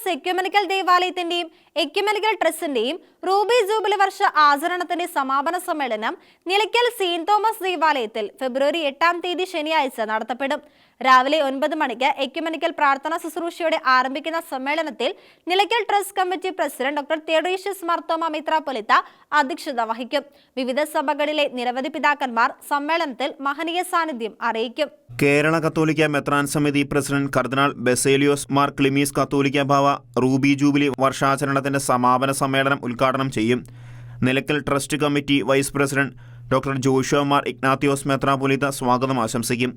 Thomas ecumenical ദേവാലയത്തിന്റെയും ecumenical ട്രസ്റ്റിന്റെയും ruby jubilee വർഷ ആചരണത്തിന്റെ സമാപന സമ്മേളനം നിലയ്ക്കൽ സെയിന്റ് തോമസ് ദേവാലയത്തിൽ ഫെബ്രുവരി എട്ടാം തീയതി ശനിയാഴ്ച നടത്തപ്പെടും രാവിലെ ഒൻപത് മണിക്ക് എക്യുമെനിക്കൽ പ്രാർത്ഥനാ ശുശ്രൂഷയോടെ ആരംഭിക്കുന്ന സമ്മേളനത്തിൽ Nilackal trust committee president doctor Theodosius Marthoma മിത്രാപൊലിത്ത അധ്യക്ഷത വഹിക്കും വിവിധ സഭകളിലെ നിരവധി പിതാക്കന്മാർ സമ്മേളനത്തിൽ മഹനീയ സാന്നിധ്യം അറിയിക്കും കേരള കത്തോലിക്ക മെത്രാൻ സമിതി പ്രസിഡന്റ് കർദിനാൾ ബെസേലിയോസ് മാർ ക്ലിമീസ് കത്തോലിക്ക ഭാവ റൂബി ജൂബിലി വർഷാചരണത്തിന്റെ സമാപന സമ്മേളനം ഉദ്ഘാടനം ചെയ്യും. Nilackal trust committee vice president doctor ജോഷുമാർ Ignatius മെത്രാപൊലിത സ്വാഗതം ആശംസിക്കും.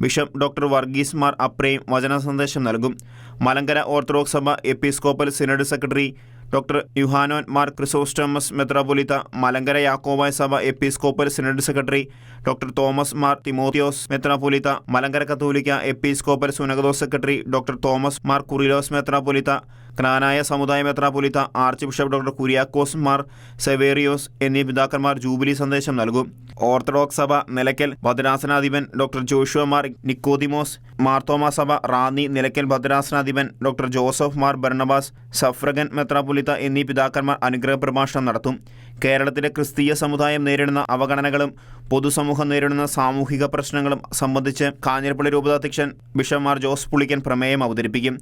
ബിഷപ്പ് ഡോക്ടർ വർഗീസ് മാർ അപ്രയും വചന സന്ദേശം നൽകും. മലങ്കര ഓർത്തഡോക്സ് സഭ episcopal synod secretary doctor Yuhanon Mar Chrysostomos മെത്രാപൊലിത്ത Malankara Yakobaya സഭ episcopal synod secretary doctor Thomas Mar Timotheos മെത്രാപൊലിത്ത Malankara കത്തോലിക്ക എപ്പിസ്കോപ്പൽ സുനഗദോസ് secretary doctor Thomas Mar Kurilos മെത്രാപൊലിത്ത ക്നാനായ സമുദായ മെത്രാപൊലിത്ത arch bishop doctor Kuriakose Mar Severios എന്നീ പിതാക്കന്മാർ ജൂബിലി സന്ദേശം നൽകും. ഓർത്തഡോക്സ് സഭ നിലയ്ക്കൽ ഭദ്രാസനാധിപൻ ഡോക്ടർ ജോഷുവ മാർ നിക്കോദിമോസ് മാർത്തോമ സഭ Ranni Nilakkal ഭദ്രാസനാധിപൻ doctor Joseph Mar Barnabas suffragan മെത്രാപൊലിത്ത എന്നീ പിതാക്കന്മാർ അനുഗ്രഹ പ്രഭാഷണം നടത്തും. കേരളത്തിലെ ക്രിസ്തീയ സമുദായം നേരിടുന്ന അവഗണനകളും പൊതുസമൂഹം നേരിടുന്ന സാമൂഹിക പ്രശ്നങ്ങളും സംബന്ധിച്ച് കാഞ്ഞിരപ്പള്ളി രൂപതാധ്യക്ഷൻ ബിഷപ്പ് മാർ ജോസ് പുളിക്കൻ പ്രമേയം അവതരിപ്പിക്കും.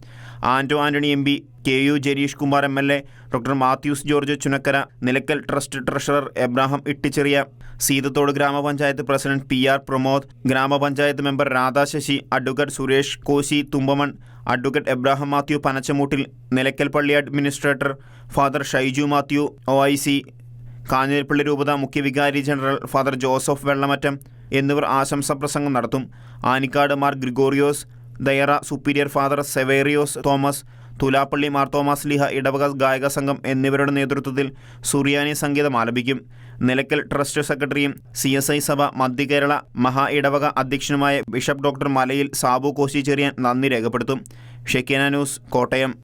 Anto Antony M P K U Janeesh Kumar M L A doctor Mathews George Chunakkara Nilackal trust treasurer Abraham Itticheriya Seethathodu ഗ്രാമപഞ്ചായത്ത് പ്രസിഡന്റ് പി ആർ പ്രമോദ് ഗ്രാമപഞ്ചായത്ത് member Radha Sasi advocate Suresh Koshy Thumpamon advocate Abraham Mathew Panachamoottil Nilackal പള്ളി administrator father Shaiju Mathew O I C Kanjirappally രൂപത മുഖ്യവികാരി general father Joseph Vellamattam എന്നിവർ ആശംസാ പ്രസംഗം നടത്തും. Anicadu Mar Gregorios ദയറ superior father Severios Thomas Thulapally Mar Thomas ലിഹ ഇടവക ഗായക സംഘം എന്നിവരുടെ നേതൃത്വത്തിൽ സുറിയാനി സംഗീതം ആലപിക്കും. നിലയ്ക്കൽ ട്രസ്റ്റ് സെക്രട്ടറിയും സി എസ് ഐ സഭ മധ്യകേരള മഹാ ഇടവക അധ്യക്ഷനുമായ ബിഷപ്പ് ഡോക്ടർ മലയിൽ സാബു കോശി ചെറിയാൻ നന്ദി രേഖപ്പെടുത്തും. ഷെക്കിന ന്യൂസ് കോട്ടയം.